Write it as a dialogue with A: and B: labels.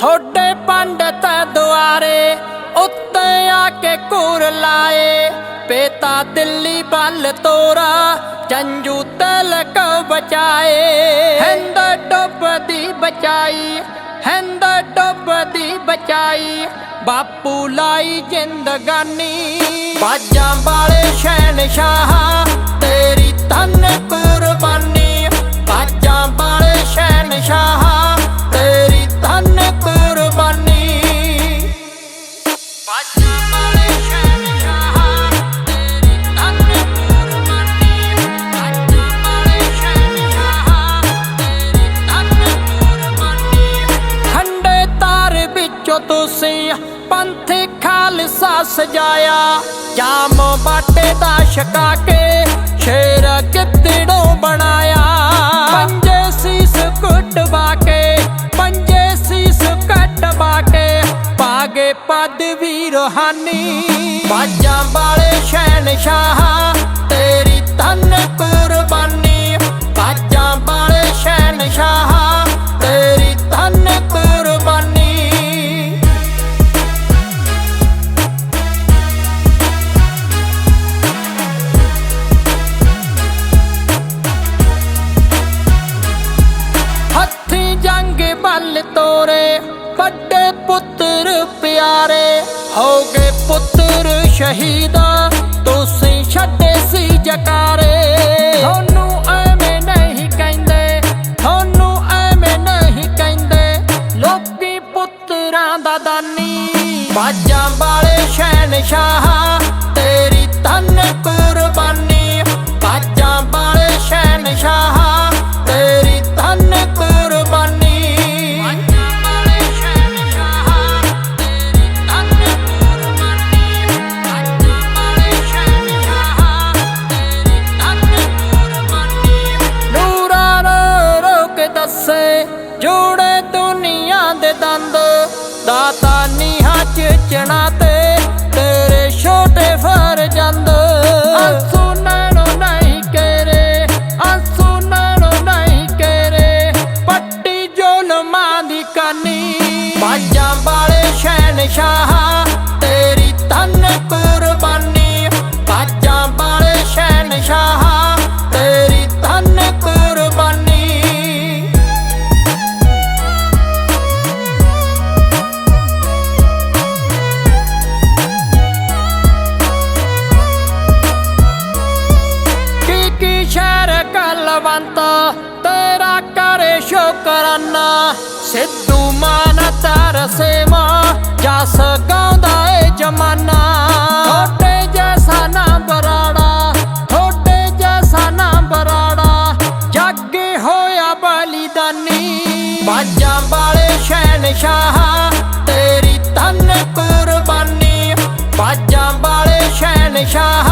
A: ਥੋੜੇ ਪੰਡਤ ਦੁਆਰੇ ਉੱਤੇ ਆ ਕੇ ਕੁਰ ਲਾਏ। ਪੇਤਾ ਦਿੱਲੀ ਬੱਲ ਤੋਰਾ, ਜੰਜੂ ਤਲਕ ਬਚਾਏ। ਹਿੰਦ ਡੁੱਬਦੀ ਬਚਾਈ, ਹਿੰਦ ਡੁੱਬਦੀ ਬਚਾਈ। ਬਾਪੂ ਲਾਈ ਜਿੰਦਗਾਨੀ। ਬਾਜਾਂ ਵਾਲੇ ਸ਼ਹਿਨਸ਼ਾਹ ਸਜਾਇਆ ਜਾਮ ਬਾਟੇ ਦਾ ਛਕਾ ਕੇ ਸ਼ੇਰ ਕਿੱਦੜੋਂ ਬਣਾਇਆ। ਪੰਜੇ ਸੀਸ ਕੁੱਟਵਾ ਕੇ, ਪੰਜੇ ਸੀਸ ਕਟਵਾ ਕੇ ਪਾਗੇ ਪਦਵੀ ਰੋਹਾਨੀ ਬਾਜਾਂ ਵਾਲੇ ਸ਼ਹਿਨਸ਼ਾਹ, ਤੇਰੀ ਤਨ ਕੁਰਬਾਨੀ। ਪਿਆਰੇ ਹੋ ਗਏ ਪੁੱਤਰ ਸ਼ਹੀਦਾ, ਤੁਸੀਂ ਛੱਡੇ ਸੀ ਜਕਾਰੇ। ਤੁਹਾਨੂੰ ਐਵੇਂ ਨਹੀਂ ਕਹਿੰਦੇ, ਤੁਹਾਨੂੰ ਐਵੇਂ ਨਹੀਂ ਕਹਿੰਦੇ, ਲੋਕੀ ਪੁੱਤਰਾਂ ਦਾ ਦਾਨੀ। ਬਾਜਾਂ ਵਾਲੇ ਸ਼ਹਿਨਸ਼ਾਹ, ਤੇਰੀ ਤਨ ਕੁਰਬਾਨੀ ਜੋੜੇ ਦੁਨੀਆ ਦੇ ਦੰਦ ਦਾਤਾ ਨੀਹਾਂ ਚ ਚਣਾ ਕਲਵੰਤ ਤੇਰਾ ਕਰੇ ਸ਼ੁਕਰਾਨਾ। ਸਿੱਧੂ ਮਾਨ ਤਰਸੇ ਮਾਂ ਜਸ ਗਾਉਂਦਾ ਏ ਜਮਾਨਾ। ਛੋਟੇ ਜੈਸਾ ਨਾ ਬਰਾੜਾ, ਛੋਟੇ ਜੈਸਾ ਨਾ ਬਰਾੜਾ, ਜੱਗ ਹੋਇਆ ਬਲੀਦਾਨੀ। ਬਾਜਾਂ ਵਾਲੇ ਸ਼ਹਿਨਸ਼ਾਹ, ਤੇਰੀ ਤਨ ਕੁਰਬਾਨੀ। ਬਾਜਾਂ ਵਾਲੇ ਸ਼ਹਿਨਸ਼ਾਹ